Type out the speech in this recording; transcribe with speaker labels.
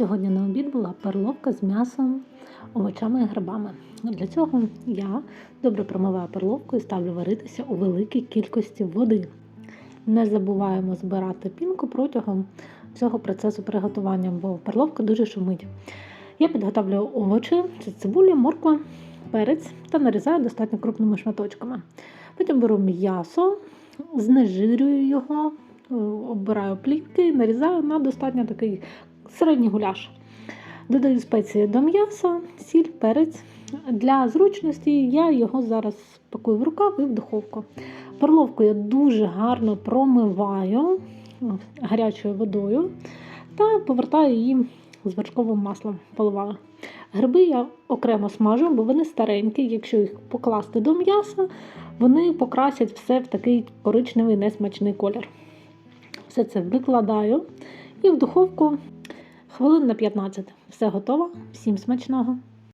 Speaker 1: Сьогодні на обід була перловка з м'ясом, овочами і грибами. Для цього я добре промиваю перловку і ставлю варитися у великій кількості води. Не забуваємо збирати пінку протягом цього процесу приготування, бо перловка дуже шумить. Я підготовлюю овочі, це цибуля, морква, перець та нарізаю достатньо крупними шматочками. Потім беру м'ясо, знежирюю його, е, оббираю плівки, нарізаю на достатньо такий середній гуляш. Додаю спеції до м'яса, сіль, перець. Для зручності я його зараз пакую в рукав і в духовку. Перловку я дуже гарно промиваю гарячою водою та повертаю її з вершковим маслом поливаю. Гриби я окремо смажу, бо вони старенькі. Якщо їх покласти до м'яса, вони покрасять все в такий коричневий несмачний колір. Все це викладаю і в духовку хвилин на 15. Все готово. Всім смачного!